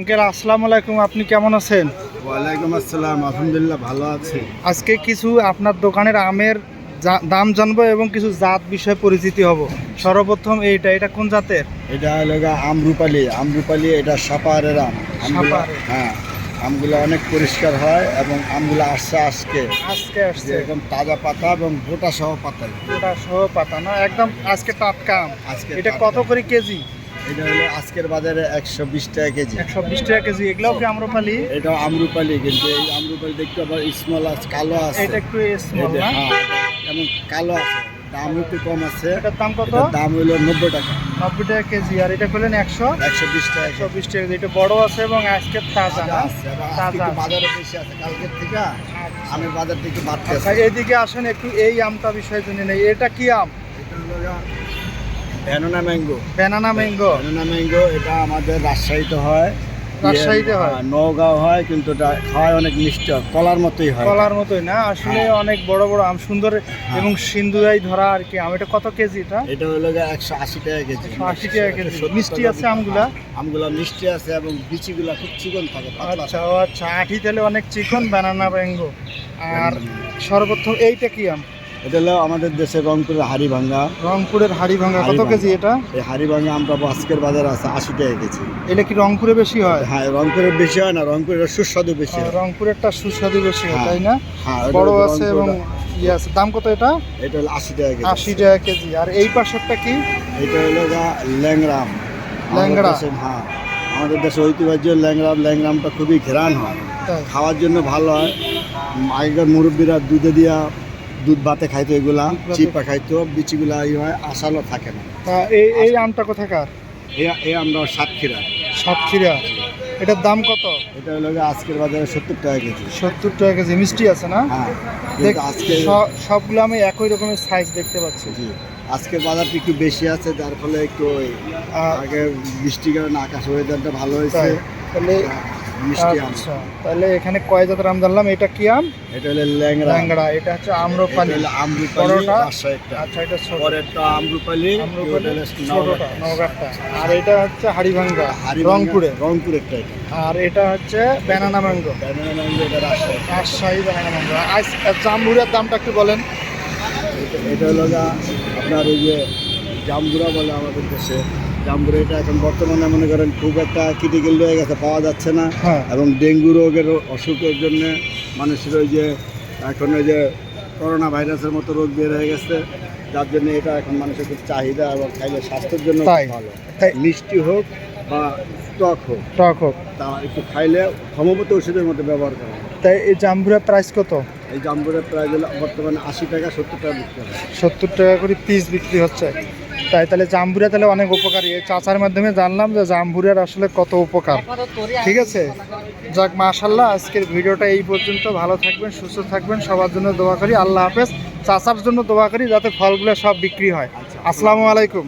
Uncle আসসালামু আলাইকুম আপনি কেমন আছেন? ওয়ালাইকুম আসসালাম আলহামদুলিল্লাহ ভালো আছি। আজকে কিছু আপনার দোকানের আমের দাম জানব এবং কিছু জাত বিষয়ে পরিচিতি হব। সর্বপ্রথম এইটা এটা কোন জাতের? এটা হলো আমরুপালি আমরুপালি এটা সাপারের আম। হ্যাঁ আমগুলো অনেক পরিষ্কার হয় এবং আমগুলো আসছে আজকে। আজকে আসছে। যেরকম তাজা পাতা এবং গোটা সহ পাতা ওটা সহ পাতা না? একদম আজকে টাটকা আম। আজকে এটা কত করে কেজি? এটা হলো আজকের বাজারে একশো বিশ টাকা কেজি। একশো বিশ টাকা কেজি। এগুলোও কি আম্রপালি? এটা আমরুপালি কিন্তু এই আমরুপালি দেখতে আবার স্মল আছে কালো আছে। এটা একটু স্মল না? হ্যাঁ, কালো আছে। দাম একটু কম আছে। এটার দাম কত? দাম হলো নব্বই টাকা। নব্বই টাকা কেজি। আর এটা করলেন একশো? একশো বিশ টাকা একশো বিশ টাকা কেজি। এটা বড় আছে এবং আজকে তাজা আছে। তাজা বাজারে বেশি আছে। কালকের থেকে আমের বাজার থেকে আছে। এদিকে আসেন একটু এই আমটা বিষয়ে জেনে নেই এটা কি আম? এটা হলো banana mango. Banana mango. Banana mango এটা আমাদের রাজশাহীতে হয়। রাজশাহীতে ইয়ে, হয়? হ্যাঁ, নওগাঁও হয় কিন্তু এটা খাওয়ায় অনেক মিষ্টি কলার মতোই হয়। কলার মতোই না? আসলে হ্যাঁ। অনেক বড় বড় আম সুন্দর এবং সিন্ধুরাই ধরা আর কি আম। এটা কত কেজি এটা? এটা হলো একশো আশি টাকা কেজি। আশি টাকা কেজি। মিষ্টি আছে আমগুলা? আমগুলা মিষ্টি আছে এবং বিচিগুলা খুব চিকন থাকে আচ্ছা আচ্ছা আঠি তেলে অনেক চিকন ব্যানানা ম্যাঙ্গো। আর সর্বপ্রথম এইটা কি আম? এটা হলো আমাদের দেশের রংপুরের হাড়ি ভাঙ্গা রংপুরের হাড়ি ভাঙা কত কেজি এটা? এই হাড়ি ভাঙ্গা আমরা আজকের বাজারে আছে আশি টাকা কেজি। এটা কি রংপুরে বেশি হয়? হ্যাঁ রংপুরের বেশি হয় না রংপুরের সুস্বাদু বেশি হয়। রংপুরেরটা সুস্বাদু বেশি হয় হ্যাঁ। তাই না? হ্যাঁ বড় আছে এবং ইয়ে আছে। দাম কত এটা? এটা হলো আশি টাকা কেজি। আশি টাকা কেজি। আর এই পাশেরটা কি? এটা হলো ল্যাংরাম ল্যাংড়া। হ্যাঁ আমাদের দেশে ঐতিহ্য ল্যাংরাম ল্যাংরামটা খুবই ঘেরান হয়। খাওয়ার জন্য ভালো হয়। আগেকার মুরব্বীরা দুধে দিয়া দুধ ভাতে খাইতো এগুলা চিপা খাইতো বিচিগুলা ই হয় আসালও থাকে না। তা এই এই আমটা কোথাকার এ এ আমরা সাতক্ষীরা। সাতক্ষীরা। এটার দাম কত? এটা হলো আজকের বাজারে সত্তর টাকা কেজি। সত্তর টাকা কেজি মিষ্টি আছে না? হ্যাঁ দেখ আজকে সবগুলো আমি একই রকমের সাইজ দেখতে পাচ্ছি। জি আজকের বাজারটা একটু বেশি আছে যার ফলে একটু আগে বৃষ্টির কারণে আকাশ ওয়েদারটা ভালো হয়েছে। তাহলে মিষ্টি আম। আচ্ছা তাহলে এখানে কয় জাতের আম জানলাম? এটা কি আম? এটা হলো ল্যাংরা ল্যাংড়া এটা হচ্ছে আম্রপালি। আমরুপালি আচ্ছা এটা পরেরটা আমরুপালি আম্রপালি ছোটটা নওগাঁটা। নওগাঁটা আর এটা হচ্ছে হাড়িভাঙ্গা রংপুরে। রংপুরেরটা আর এটা হচ্ছে ব্যানানা ম্যাঙ্গো। ব্যানানা ম্যাঙ্গো এটা রাজশাহী। Rajshahi banana mango. জামুরের দামটা একটু বলেন। এটা- হলো আপনার ওই যে জামবুড়া বলে আমাদের দেশে। জামবুড়া এটা এখন বর্তমানে মনে করেন খুব একটা ক্রিটিক্যাল হয়ে গেছে পাওয়া যাচ্ছে না। হ্যাঁ। এবং ডেঙ্গু রোগের অসুখের জন্য মানুষের ওই যে এখন ওই যে করোনা ভাইরাসের মতো রোগ বের হয়ে গেছে যার জন্য এটা এখন মানুষের খুব চাহিদা এবং খাইলে স্বাস্থ্যের জন্য ভালো। তাই। মিষ্টি হোক বা টক হোক টক হোক। তা একটু খাইলে সমবত ওষুধের মধ্যে ব্যবহার করা তাই এই জাম্বুরার প্রাইস কত? এই জাম্বুরের প্রায় হলো বর্তমানে আশি টাকা সত্তর টাকা বিক্রি হয়। সত্তর টাকা করে পিস বিক্রি হচ্ছে। তাই তাহলে জাম্বুরিয়া তাহলে অনেক উপকারী। এই চাচার মাধ্যমে জানলাম যে জাম্বুরিয়ার আসলে কত উপকার। ঠিক আছে? যাক মাশাল্লাহ আজকের ভিডিওটা এই পর্যন্ত। ভালো থাকবেন সুস্থ থাকবেন সবার জন্য দোয়া করি। আল্লাহ হাফেজ। চাচার জন্য দোয়া করি যাতে ফলগুলো সব বিক্রি হয়। আসসালামু আলাইকুম।